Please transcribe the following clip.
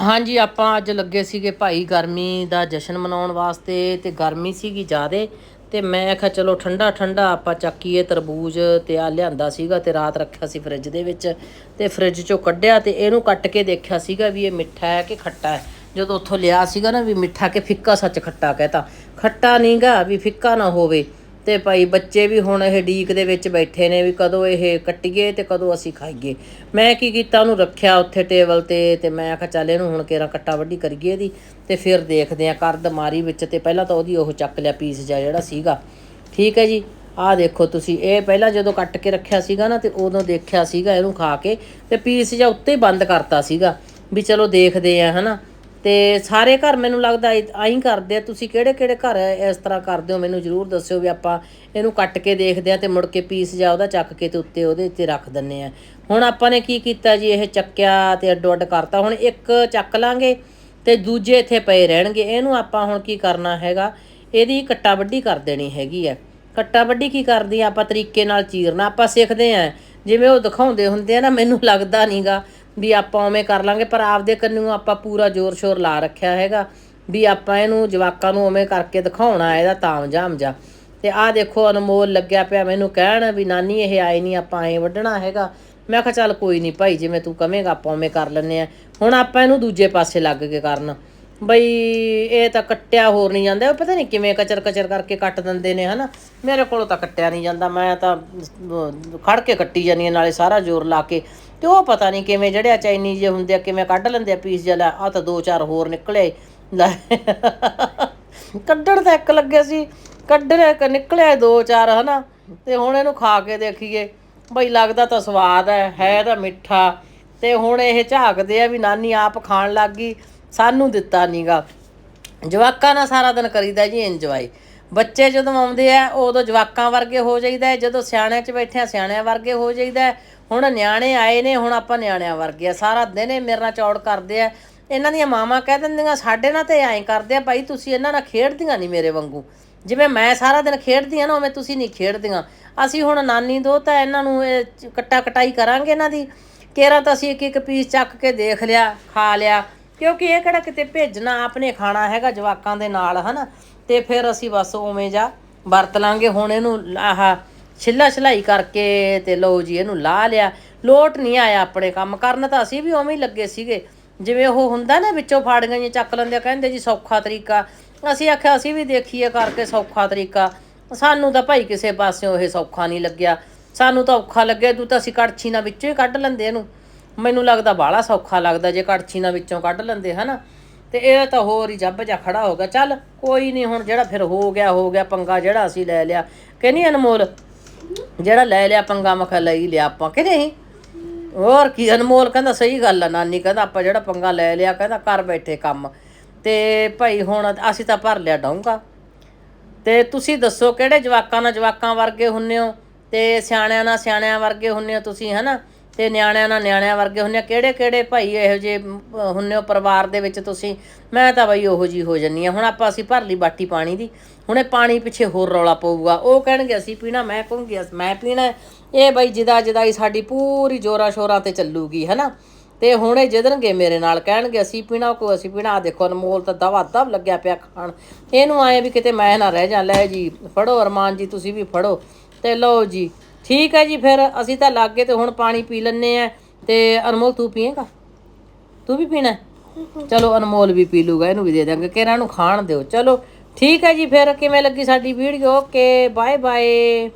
ਹਾਂਜੀ, ਆਪਾਂ ਅੱਜ ਲੱਗੇ ਸੀਗੇ ਭਾਈ ਗਰਮੀ ਦਾ ਜਸ਼ਨ ਮਨਾਉਣ ਵਾਸਤੇ ਤੇ ਗਰਮੀ ਸੀਗੀ ਜ਼ਿਆਦੇ ਤੇ ਮੈਂ ਕਿਹਾ ਚਲੋ ਠੰਡਾ ਠੰਡਾ ਆਪਾਂ ਚੱਕੀਏ ਤਰਬੂਜ ਤੇ ਆ ਲਿਆਂਦਾ ਸੀਗਾ ਤੇ ਰਾਤ ਰੱਖਿਆ ਸੀ ਫ੍ਰਿਜ ਦੇ ਵਿੱਚ ਤੇ ਫ੍ਰਿਜ ਚੋਂ ਕੱਢਿਆ ਤੇ ਇਹਨੂੰ ਕੱਟ ਕੇ ਦੇਖਿਆ ਸੀਗਾ ਵੀ ਇਹ ਮਿੱਠਾ ਹੈ ਕਿ ਖੱਟਾ ਹੈ। ਜਦੋਂ ਉੱਥੋਂ ਲਿਆ ਸੀਗਾ ਨਾ ਵੀ ਮਿੱਠਾ ਕਿ ਫਿੱਕਾ ਸੱਚ ਖੱਟਾ ਕਹਤਾ। ਖੱਟਾ ਨਹੀਂਗਾ ਵੀ ਫਿੱਕਾ ਨਾ ਹੋਵੇ। ਤੇ ਭਾਈ ਬੱਚੇ ਵੀ ਹੁਣ ਇਹ ਡੀਕ ਦੇ ਵਿੱਚ ਬੈਠੇ ਨੇ ਵੀ ਕਦੋਂ ਇਹ ਕੱਟੀਏ ਤੇ ਕਦੋਂ ਅਸੀਂ ਖਾਈਏ। ਮੈਂ ਕੀ ਕੀਤਾ, ਉਹਨੂੰ ਰੱਖਿਆ ਉੱਥੇ ਟੇਬਲ ਤੇ ਤੇ ਮੈਂ ਆਖਿਆ ਚੱਲ ਇਹਨੂੰ ਹੁਣ ਕੇਰਾ ਕੱਟਾ ਵੱਡੀ ਕਰੀਏ ਇਹਦੀ ਤੇ ਫਿਰ ਦੇਖਦੇ ਆ ਕਰ ਦਮਾਰੀ ਵਿੱਚ ਤੇ ਪਹਿਲਾਂ ਤਾਂ ਉਹਦੀ ਉਹ ਚੱਕ ਲਿਆ ਪੀਸ ਜਿਹਾ ਜਿਹੜਾ ਸੀਗਾ। ਠੀਕ ਹੈ ਜੀ, ਆਹ ਦੇਖੋ ਤੁਸੀਂ, ਇਹ ਪਹਿਲਾਂ ਜਦੋਂ ਕੱਟ ਕੇ ਰੱਖਿਆ ਸੀਗਾ ਨਾ ਤੇ ਉਦੋਂ ਦੇਖਿਆ ਸੀਗਾ ਇਹਨੂੰ ਖਾ ਕੇ ਤੇ ਪੀਸ ਜਿਹਾ ਉੱਤੇ ਹੀ ਬੰਦ ਕਰਤਾ ਸੀਗਾ। ਵੀ ਚਲੋ ਦੇਖਦੇ ਆ ਹਨਾ। ਤੇ ਸਾਰੇ ਘਰ ਮੈਨੂੰ ਲੱਗਦਾ ਆਈ ਕਰਦੇ ਆ। ਤੁਸੀਂ ਕਿਹੜੇ ਕਿਹੜੇ ਘਰ ਇਸ ਤਰ੍ਹਾਂ ਕਰਦੇ ਹੋ? ਮੈਨੂੰ ਜਰੂਰ ਦੱਸਿਓ ਵੀ ਆਪਾਂ ਇਹਨੂੰ ਕੱਟ ਕੇ ਦੇਖਦੇ ਆ ਤੇ ਮੁੜ ਕੇ ਪੀਸ ਜਾ ਉਹਦਾ ਚੱਕ ਕੇ ਤੇ ਉੱਤੇ ਉਹਦੇ ਉੱਤੇ ਰੱਖ ਦਿੰਨੇ ਆ। ਹੁਣ ਆਪਾਂ ਨੇ ਕੀ ਕੀਤਾ ਜੀ? ਇਹ ਚੱਕਿਆ ਤੇ ਅੱਡੋ ਅੱਡ ਕਰਤਾ। ਹੁਣ ਇੱਕ ਚੱਕ ਲਾਂਗੇ ਤੇ ਦੂਜੇ ਇੱਥੇ ਪਏ ਰਹਿਣਗੇ। ਇਹਨੂੰ ਆਪਾਂ ਹੁਣ ਕੀ ਕਰਨਾ ਹੈਗਾ? ਇਹਦੀ ਕੱਟਾ ਵੱਡੀ ਕਰ ਦੇਣੀ ਹੈਗੀ ਆ। ਕੱਟਾ ਵੱਡੀ ਕੀ ਕਰਦੀ ਆਪਾਂ ਤਰੀਕੇ ਨਾਲ ਚੀਰਨਾ। ਆਪਾਂ ਸਿੱਖਦੇ ਆ। ਜਿਵੇਂ ਉਹ ਦਿਖਾਉਂਦੇ ਹੁੰਦੇ ਆ ਨਾ, ਮੈਨੂੰ ਲੱਗਦਾ ਨਹੀਂਗਾ ਵੀ ਆਪਾਂ ਉਵੇਂ ਕਰ ਲਾਂਗੇ, ਪਰ ਆਪਦੇ ਕੰਨੂ ਆਪਾਂ ਪੂਰਾ ਜ਼ੋਰ ਸ਼ੋਰ ਲਾ ਰੱਖਿਆ ਹੈਗਾ ਵੀ ਆਪਾਂ ਇਹਨੂੰ ਜਵਾਕਾਂ ਨੂੰ ਉਵੇਂ ਕਰਕੇ ਦਿਖਾਉਣਾ ਇਹਦਾ ਤਾਮ ਜਾ। ਤੇ ਆਹ ਦੇਖੋ ਅਨਮੋਲ ਲੱਗਿਆ ਪਿਆ ਮੈਨੂੰ ਕਹਿਣ ਵੀ ਨਾਨੀ ਇਹ ਆਏ ਨਹੀਂ ਆਪਾਂ ਐ ਵੱਢਣਾ ਹੈਗਾ। ਮੈਂ ਕਿਹਾ ਚੱਲ ਕੋਈ ਨਹੀਂ ਭਾਈ, ਜਿਵੇਂ ਤੂੰ ਕਵੇਂਗਾ ਆਪਾਂ ਉਵੇਂ ਕਰ ਲੈਨੇ ਆ ਹੁਣ ਆਪਾਂ ਇਹਨੂੰ ਦੂਜੇ ਪਾਸੇ ਲੱਗ ਕੇ ਕਰਨ। ਬਈ ਇਹ ਤਾਂ ਕੱਟਿਆ ਹੋਰ ਨਹੀਂ ਜਾਂਦਾ ਪਤਾ ਨਹੀਂ ਕਿਵੇਂ ਕਚਰ ਕਚਰ ਕਰਕੇ ਕੱਟ ਦਿੰਦੇ ਨੇ, ਹਨਾ? ਮੇਰੇ ਕੋਲੋਂ ਤਾਂ ਕੱਟਿਆ ਨਹੀਂ ਜਾਂਦਾ, ਮੈਂ ਤਾਂ ਖੜ ਕੇ ਕੱਟੀ ਜਾਂਦੀ ਹਾਂ, ਨਾਲੇ ਸਾਰਾ ਜ਼ੋਰ ਲਾ ਕੇ। ਤੇ ਉਹ ਪਤਾ ਨਹੀਂ ਕਿਵੇਂ ਜਿਹੜੇ ਚਾਈਨੀ ਜੇ ਹੁੰਦੇ ਆ, ਕਿਵੇਂ ਕੱਢ ਲੈਂਦੇ ਆ ਪੀਸ ਜਿਹਾ ਆ ਤਾਂ ਦੋ ਚਾਰ ਹੋਰ ਨਿਕਲੇ। ਲੈ, ਕੱਢਣ ਤਾਂ ਇੱਕ ਲੱਗਿਆ ਸੀ, ਕੱਢਣ ਨਿਕਲਿਆ ਦੋ ਚਾਰ, ਹਨਾ? ਤੇ ਹੁਣ ਇਹਨੂੰ ਖਾ ਕੇ ਦੇਖੀਏ। ਬਈ ਲੱਗਦਾ ਤਾਂ ਸਵਾਦ ਹੈ ਹੈ ਤਾਂ ਮਿੱਠਾ। ਤੇ ਹੁਣ ਇਹ ਝਾਕਦੇ ਆ ਵੀ ਨਾਨੀ ਆਪ ਖਾਣ ਲੱਗ ਗਈ, ਸਾਨੂੰ ਦਿੱਤਾ ਨੀਗਾ। ਜਵਾਕਾਂ ਨਾਲ ਸਾਰਾ ਦਿਨ ਕਰੀਦਾ ਜੀ ਇੰਜੋਏ ਬੱਚੇ ਜਦੋਂ ਆਉਂਦੇ ਆ, ਉਦੋਂ ਜਵਾਕਾਂ ਵਰਗੇ ਹੋ ਜਾਈਦਾ, ਜਦੋਂ ਸਿਆਣਿਆਂ 'ਚ ਬੈਠੇ ਆ ਸਿਆਣਿਆਂ ਵਰਗੇ ਹੋ ਜਾਈਦਾ। ਹੁਣ ਨਿਆਣੇ ਆਏ ਨੇ, ਹੁਣ ਆਪਾਂ ਨਿਆਣਿਆਂ ਵਰਗੇ ਆ। ਸਾਰਾ ਦਿਨ ਇਹ ਮੇਰੇ ਨਾਲ ਚੌੜ ਕਰਦੇ ਆ। ਇਹਨਾਂ ਦੀਆਂ ਮਾਵਾਂ ਕਹਿ ਦਿੰਦੀਆਂ, ਸਾਡੇ ਨਾਲ ਤੇ ਐਂ ਕਰਦੇ ਆ ਭਾਈ, ਤੁਸੀਂ ਇਹਨਾਂ ਨਾਲ ਖੇਡਦੀਆਂ ਨਹੀਂ ਮੇਰੇ ਵਾਂਗੂ। ਜਿਵੇਂ ਮੈਂ ਸਾਰਾ ਦਿਨ ਖੇਡਦੀ ਆ ਨਾ, ਉਵੇਂ ਤੁਸੀਂ ਨਹੀਂ ਖੇਡਦੀਆਂ। ਅਸੀਂ ਹੁਣ ਨਾਨੀ ਦੋ ਤਾਂ ਇਹਨਾਂ ਨੂੰ ਕੱਟਾ ਕਟਾਈ ਕਰਾਂਗੇ ਇਹਨਾਂ ਦੀ। ਕੇਰਾ ਤਾਂ ਅਸੀਂ ਇੱਕ ਇੱਕ ਪੀਸ ਚੱਕ ਕੇ ਦੇਖ ਲਿਆ, ਖਾ ਲਿਆ। ਕਿਉਂਕਿ ਇਹ ਕਿਹੜਾ ਕਿਤੇ ਭੇਜਣਾ, ਆਪਨੇ ਖਾਣਾ ਹੈਗਾ ਜਵਾਕਾਂ ਦੇ ਨਾਲ, ਹਨਾ? ਤੇ ਫਿਰ ਅਸੀਂ ਬਸ ਉਵੇਂ ਜਾ ਵਰਤ ਲਾਂਗੇ। ਹੁਣ ਇਹਨੂੰ ਆਹ ਛਿੱਲਾ ਛਲਾਈ ਕਰਕੇ ਤੇ ਲਓ ਜੀ ਇਹਨੂੰ ਲਾ ਲਿਆ। ਲੋਟ ਨਹੀਂ ਆਇਆ ਆਪਣੇ ਕੰਮ। ਕਰਨ ਤਾਂ ਅਸੀਂ ਵੀ ਉਵੇਂ ਹੀ ਲੱਗੇ ਸੀਗੇ। ਜਿਵੇਂ ਉਹ ਹੁੰਦਾ ਨਾ ਵਿੱਚੋਂ ਫਾੜੀਆਂ ਜਿਹੀਆਂ ਚੱਕ ਲੈਂਦੇ ਕਹਿੰਦੇ ਜੀ ਸੌਖਾ ਤਰੀਕਾ। ਅਸੀਂ ਆਖਿਆ, ਅਸੀਂ ਵੀ ਦੇਖੀਏ ਕਰਕੇ ਸੌਖਾ ਤਰੀਕਾ। ਸਾਨੂੰ ਤਾਂ ਭਾਈ ਕਿਸੇ ਪਾਸਿਓਂ ਇਹ ਸੌਖਾ ਨਹੀਂ ਲੱਗਿਆ। ਸਾਨੂੰ ਤਾਂ ਔਖਾ ਲੱਗਿਆ, ਤੂੰ ਤਾਂ ਅਸੀਂ ਕੜਛੀ ਨਾਲ ਵਿੱਚੋਂ ਹੀ ਕੱਢ ਲੈਂਦੇ ਇਹਨੂੰ। ਮੈਨੂੰ ਲੱਗਦਾ ਬਾਹਲਾ ਸੌਖਾ ਲੱਗਦਾ ਜੇ ਕੜਛੀ ਨਾਲ ਵਿੱਚੋਂ ਕੱਢ ਲੈਂਦੇ, ਹਨਾ? ਤੇ ਇਹ ਤਾਂ ਹੋਰ ਹੀ ਜੱਬ ਜਾ ਖੜਾ ਹੋ ਗਿਆ। ਚੱਲ ਕੋਈ ਨਹੀਂ, ਹੁਣ ਜਿਹੜਾ ਫਿਰ ਹੋ ਗਿਆ ਹੋ ਗਿਆ, ਪੰਗਾ ਜਿਹੜਾ ਅਸੀਂ ਲੈ ਲਿਆ। ਕਿ ਅਨਮੋਲ? ਜਿਹੜਾ ਲੈ ਲਿਆ ਪੰਗਾ ਮਖਾ ਲਈ ਲਿਆ ਆਪਾਂ, ਕਿ ਨਹੀਂ? ਹੋਰ ਕੀ, ਅਨਮੋਲ ਕਹਿੰਦਾ ਸਹੀ ਗੱਲ ਆ, ਨਾਨੀ ਕਹਿੰਦਾ ਆਪਾਂ ਜਿਹੜਾ ਪੰਗਾ ਲੈ ਲਿਆ, ਕਹਿੰਦਾ ਘਰ ਬੈਠੇ ਕੰਮ। ਤੇ ਭਾਈ ਹੁਣ ਅਸੀਂ ਤਾਂ ਭਰ ਲਿਆ ਡਾਉਂਗਾ ਤੇ ਤੁਸੀਂ ਦੱਸੋ ਕਿਹੜੇ ਜਵਾਕਾਂ ਨਾਲ ਜਵਾਕਾਂ ਵਰਗੇ ਹੁੰਨੇ ਹੋ? ਤੇ ਸਿਆਣਿਆਂ ਨਾਲ ਸਿਆਣਿਆਂ ਵਰਗੇ ਹੁੰਨੇ ਹੋ ਤੁਸੀਂ, ਹਨਾ? ਤੇ ਨਿਆਣਿਆਂ ਨਾਲ ਨਿਆਣਿਆਂ ਵਰਗੇ ਹੁੰਨੇ ਹੋ ਕਿਹੜੇ ਕਿਹੜੇ ਭਾਈ ਇਹੋ ਜਿਹੇ ਮ, ਹੁੰਨੇ ਹੋ ਪਰਿਵਾਰ ਦੇ ਵਿੱਚ ਤੁਸੀਂ? ਮੈਂ ਤਾਂ ਬਈ ਉਹੋ ਜੀ ਹੋ ਜੰਨੀ ਆ ਹੁਣ ਆਪਾਂ ਅਸੀਂ ਭਰ ਲਈ ਬਾਟੀ ਪਾਣੀ ਦੀ। ਹੁਣੇ ਪਾਣੀ ਪਿੱਛੇ ਹੋਰ ਰੌਲਾ ਪਊਗਾ। ਉਹ ਕਹਿਣਗੇ ਅਸੀਂ ਪੀਣਾ ਮੈਂ ਕਹੂੰਗੀ ਮੈਂ ਪੀਣਾ। ਇਹ ਬਈ ਜਿਦਾ ਜਿਦਾਈ ਸਾਡੀ ਪੂਰੀ ਜੋਰਾ ਸ਼ੋਰਾਂ ਤੇ ਚੱਲੂਗੀ ਹਨਾ? ਤੇ ਹੁਣੇ ਇਹ ਮੇਰੇ ਨਾਲ ਕਹਿਣਗੇ ਅਸੀਂ ਪੀਣਾ ਕੋ ਅਸੀਂ ਪੀਣਾ। ਆ ਦੇਖੋ ਅਨਮੋਲ ਤਾਂ ਦਵਾ ਦਵ ਲੱਗਿਆ ਪਿਆ ਖਾਣ। ਇਹਨੂੰ ਆਏ ਵੀ ਕਿਤੇ ਮੈਂ ਨਾ ਰਹਿ ਜਾ ਲੈ ਜੀ ਫੜੋ ਅਰਮਾਨ ਜੀ ਤੁਸੀਂ ਵੀ ਫੜੋ। ਤੇ ਲਓ ਜੀ ਠੀਕ ਹੈ ਜੀ, ਫਿਰ ਅਸੀਂ ਤਾਂ ਲੱਗ ਗਏ ਤੇ ਹੁਣ ਪਾਣੀ ਪੀ ਲੈਣੇ ਆ ਤੇ ਅਨਮੋਲ ਤੂੰ ਪੀਏਗਾ? ਤੂੰ ਵੀ ਪੀਣਾ? ਚਲੋ ਅਨਮੋਲ ਵੀ ਪੀ ਲੂਗਾ, ਇਹਨੂੰ ਵੀ ਦੇ ਦਾਂਗੇ ਕਿ ਇਹਨਾਂ ਨੂੰ ਖਾਣ ਦਿਓ। ਚਲੋ ਠੀਕ ਹੈ ਜੀ, ਫਿਰ ਕਿਵੇਂ ਲੱਗੀ ਸਾਡੀ ਵੀਡੀਓ ਓਕੇ ਬਾਏ ਬਾਏ